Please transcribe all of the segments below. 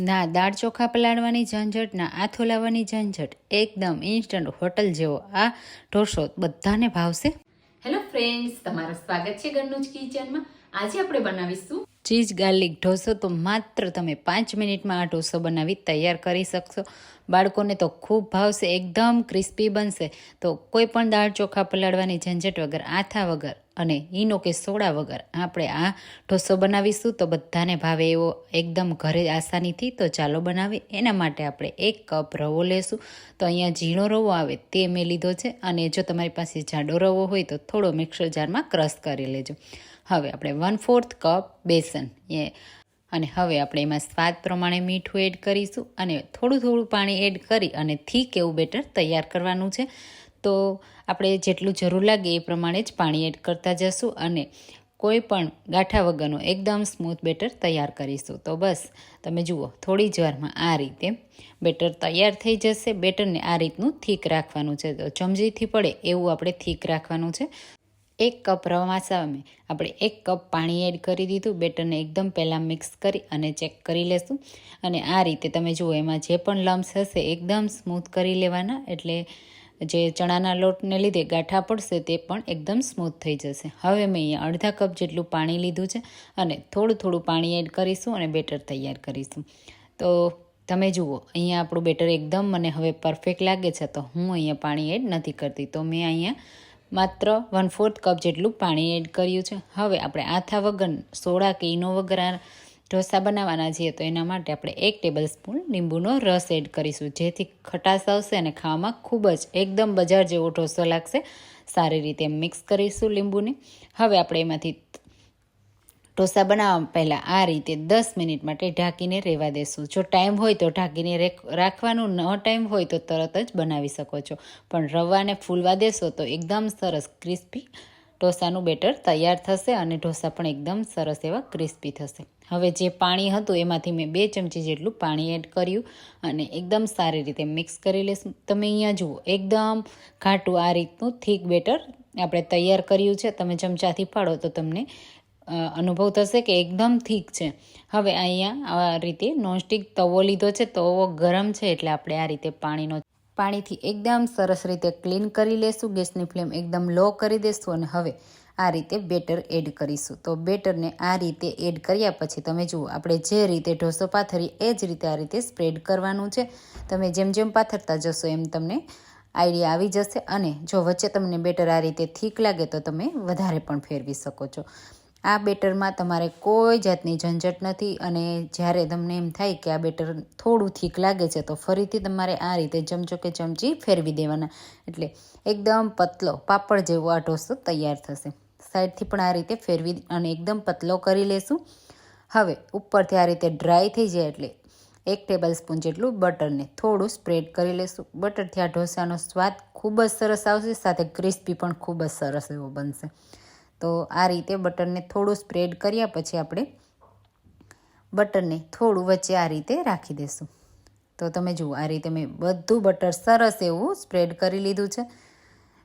ના, દાળ ચોખા પલાળવાની ઝંઝટ, ના, આથો લાવવાની ઝંઝટ. એકદમ ઇન્સ્ટન્ટ હોટલ જેવો. આ ઢોસો બધાને ભાવશે. હેલો ફ્રેન્ડ્સ તમારું સ્વાગત છે ઘરનું કિચનમાં આજે આપણે બનાવીશું ચીઝ ગાર્લિક ઢોસો તો માત્ર તમે પાંચ મિનિટમાં આ ઢોસો બનાવી તૈયાર કરી શકશો. બાળકોને તો ખૂબ ભાવશે, એકદમ ક્રિસ્પી બનશે. તો કોઈ પણ દાળ ચોખા પલાળવાની ઝંઝટ વગર, આથા વગર અને ઈનો કે સોડા વગર આપણે આ ઢોસો બનાવીશું તો બધાને ભાવે એવો એકદમ ઘરે આસાનીથી. તો ચાલો બનાવીએ એના માટે આપણે એક કપ રવો લેશું. તો અહીંયા ઝીણો રવો આવે તે મેં લીધો છે અને જો તમારી પાસે જાડો રવો હોય તો થોડો મિક્સર જારમાં ક્રશ કરી લેજો. હવે આપણે વન ફોર્થ કપ બેસન, એ. અને હવે આપણે એમાં સ્વાદ પ્રમાણે મીઠું એડ કરીશું અને થોડું થોડું પાણી એડ કરી અને થીક એવું બેટર તૈયાર કરવાનું છે. તો આપણે જેટલું જરૂર લાગે એ પ્રમાણે જ પાણી એડ કરતા જશું અને કોઈ પણ ગાંઠા વગરનું એકદમ સ્મૂથ બેટર તૈયાર કરીશું. તો બસ, તમે જુઓ, થોડી જ વારમાં આ રીતે બેટર તૈયાર થઈ જશે. બેટરને આ રીતનું થીક રાખવાનું છે. તો ચમચીથી પડે એવું આપણે થીક રાખવાનું છે. એક કપ રવા સામે આપણે એક કપ પાણી એડ કરી દીધું. બેટરને એકદમ પહેલાં મિક્સ કરી અને ચેક કરી લેશું. અને આ રીતે તમે જુઓ, એમાં જે પણ લમ્સ હશે, એકદમ સ્મૂથ કરી લેવાના. એટલે જે ચણાના લોટને લીધે ગાંઠા પડશે, તે પણ એકદમ સ્મૂથ થઈ જશે. હવે મેં અહીંયા અડધા કપ જેટલું પાણી લીધું છે અને થોડું થોડું પાણી એડ કરીશું અને બેટર તૈયાર કરીશું. તો તમે જુઓ, અહીંયા આપણું બેટર એકદમ મને હવે પરફેક્ટ લાગે છે, તો હું અહીંયા પાણી એડ નથી કરતી. તો મેં અહીંયા માત્ર વન ફોર્થ કપ જેટલું પાણી એડ કર્યું છે. હવે આપણે આથા વગર સોડા કે ઈનો વગર ઢોસા બનાવવાના છીએ, તો એના માટે આપણે એક ટેબલ સ્પૂન લીંબુનો રસ એડ કરીશું, જેથી ખટાશ આવશે અને ખાવામાં ખૂબ જ એકદમ બજાર જેવો ઢોસો લાગશે. સારી રીતે મિક્સ કરીશું લીંબુને. હવે આપણે એમાંથી ઢોસા બનાવવા પહેલાં આ રીતે દસ મિનિટ માટે ઢાંકીને રહેવા દેશું. જો ટાઈમ હોય તો ઢાંકીને રાખવાનું, ન ટાઈમ હોય તો તરત જ બનાવી શકો છો. પણ રવાને ફૂલવા દેશો તો એકદમ સરસ ક્રિસ્પી ઢોસાનું બેટર તૈયાર થશે અને ઢોસા પણ એકદમ સરસ એવા ક્રિસ્પી થશે. હવે જે પાણી હતું એમાંથી મેં બે ચમચી જેટલું પાણી એડ કર્યું અને એકદમ સારી રીતે મિક્સ કરી લઈશું તમે અહીંયા જુઓ, એકદમ ઘાટું આ રીતનું થીક બેટર આપણે તૈયાર કર્યું છે. તમે ચમચાથી પાડો તો તમને અનુભવ થશે કે એકદમ થીક છે. હવે અહીંયા આ રીતે નોનસ્ટિક તવો લીધો છે. તવો ગરમ છે એટલે આપણે આ રીતે પાણીનો પાણીથી એકદમ સરસ રીતે ક્લીન કરી લેશું. ગેસની ફ્લેમ એકદમ લો કરી દેશું અને હવે આ રીતે બેટર એડ કરીશું. તો બેટરને આ રીતે એડ કર્યા પછી તમે જુઓ, આપણે જે રીતે ઢોસો પાથરીએ એ જ રીતે આ રીતે સ્પ્રેડ કરવાનું છે. તમે જેમ જેમ પાથરતા જશો એમ તમને આઈડિયા આવી જશે અને જો વચ્ચે તમને બેટર આ રીતે થીક લાગે તો તમે વધારે પણ ફેરવી શકો છો. આ બેટરમાં તમારે કોઈ જાતની ઝંઝટ નથી અને જ્યારે તમને એમ થાય કે આ બેટર થોડું થીક લાગે છે, તો ફરીથી તમારે આ રીતે ચમચો કે ચમચી ફેરવી દેવાના. એટલે એકદમ પતલો પાપડ જેવો આ ઢોસો તૈયાર થશે. સાઈડથી પણ આ રીતે ફેરવી અને એકદમ પતલો કરી લેશું. હવે ઉપરથી આ રીતે ડ્રાય થઈ જાય એટલે એક ટેબલ સ્પૂન જેટલું બટરને થોડું સ્પ્રેડ કરી લેશું. બટરથી આ ઢોસાનો સ્વાદ ખૂબ જ સરસ આવશે, સાથે ક્રિસ્પી પણ ખૂબ જ સરસ એવો બનશે. તો આ રીતે બટરને થોડું સ્પ્રેડ કર્યા પછી આપણે બટરને થોડું વચ્ચે આ રીતે રાખી દઈશું તો તમે જુઓ, આ રીતે મેં બધું બટર સરસ એવું સ્પ્રેડ કરી લીધું છે.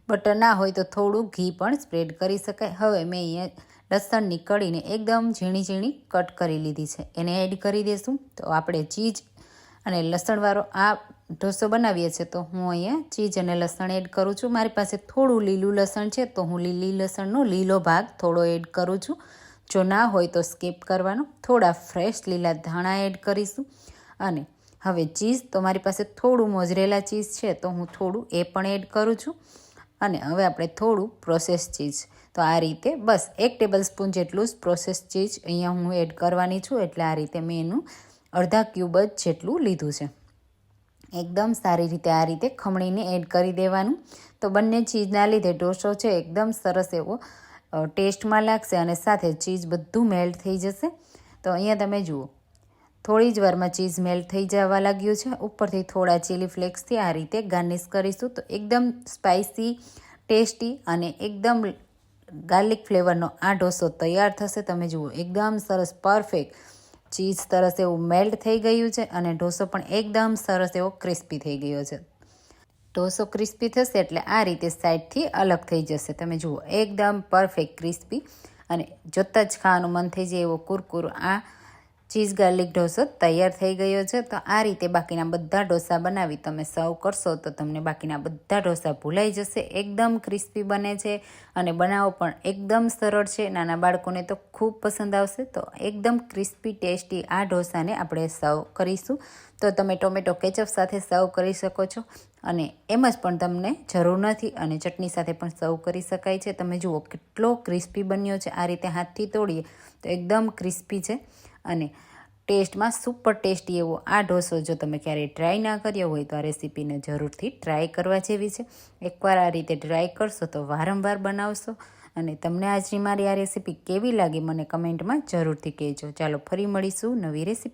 બટર ના હોય તો થોડું ઘી પણ સ્પ્રેડ કરી શકાય. હવે મેં અહીંયા લસણની કળીને એકદમ ઝીણી ઝીણી કટ કરી લીધી છે. એને એડ કરી દઈશું તો આપણે ચીજ અને લસણવાળો આ ઢોસો બનાવીએ છીએ તો હું અહીંયા ચીજ અને લસણ એડ કરું છું. મારી પાસે થોડું લીલું લસણ છે તો હું લીલી લસણનો લીલો ભાગ થોડો એડ કરું છું. જો ના હોય તો સ્કીપ કરવાનો. થોડા ફ્રેશ લીલા ધાણા એડ કરીશું. અને હવે ચીઝ, તો મારી પાસે થોડું મોજરેલા ચીઝ છે તો હું થોડું એ પણ એડ કરું છું. અને હવે આપણે થોડું પ્રોસેસ ચીઝ. તો આ રીતે બસ એક ટેબલ સ્પૂન જેટલું જ પ્રોસેસ ચીઝ અહીંયા હું એડ કરવાની છું. એટલે આ રીતે મેં એનું અડધા ક્યુબ જ જેટલું લીધું છે. એકદમ સારી રીતે આ રીતે ખમણીને એડ કરી દેવાનું. તો બંને ચીઝના લીધે ઢોસો છે એકદમ સરસ એવો ટેસ્ટમાં લાગશે અને સાથે ચીઝ બધું મેલ્ટ થઈ જશે. તો અહીંયા તમે જુઓ, થોડી જ વારમાં ચીઝ મેલ્ટ થઈ જવા લાગ્યું છે. ઉપરથી થોડા ચીલી ફ્લેક્સથી આ રીતે ગાર્નિશ કરીશું. તો એકદમ સ્પાઇસી ટેસ્ટી અને એકદમ ગાર્લિક ફ્લેવરનો આ ઢોસો તૈયાર થશે. તમે જુઓ, એકદમ સરસ પરફેક્ટ ચીઝ સરસ એવું મેલ્ટ થઈ ગયું છે અને ઢોસો પણ એકદમ સરસ એવો ક્રિસ્પી થઈ ગયો છે. ઢોસો ક્રિસ્પી થશે એટલે આ રીતે સાઈડથી અલગ થઈ જશે. તમે જુઓ, એકદમ પરફેક્ટ ક્રિસ્પી અને જોતાં જ ખાવાનું મન થઈ જાય એવો કુરકુર આ ચીઝ ગાર્લિક ઢોસો તૈયાર થઈ ગયો છે. તો આ રીતે બાકીના બધા ઢોસા બનાવી તમે સર્વ કરશો તો તમને બાકીના બધા ઢોસા ભૂલાઈ જશે. એકદમ ક્રિસ્પી બને છે અને બનાવો પણ એકદમ સરળ છે. નાના બાળકોને તો ખૂબ પસંદ આવશે. તો એકદમ ક્રિસ્પી, ટેસ્ટી આ ઢોસાને આપણે સર્વ કરીશું. તો તમે ટોમેટો કેચઅપ સાથે સર્વ કરી શકો છો અને એમ જ પણ તમને જરૂર નથી અને ચટણી સાથે પણ સર્વ કરી શકાય છે. તમે જુઓ કેટલો ક્રિસ્પી બન્યો છે. આ રીતે હાથથી તોડીએ તો એકદમ ક્રિસ્પી છે. અને ટેસ્ટમાં સુપર ટેસ્ટી એવો આ ઢોસો જો તમે ક્યારેય ટ્રાય ના કર્યો હોય તો આ રેસીપીને જરૂરથી ટ્રાય કરવા જેવી છે. એકવાર આ રીતે ટ્રાય કરશો તો વારંવાર બનાવશો અને તમને આજની મારી આ રેસીપી કેવી લાગી મને કમેન્ટમાં જરૂરથી કહેજો. ચાલો ફરી મળીશું નવી રેસીપી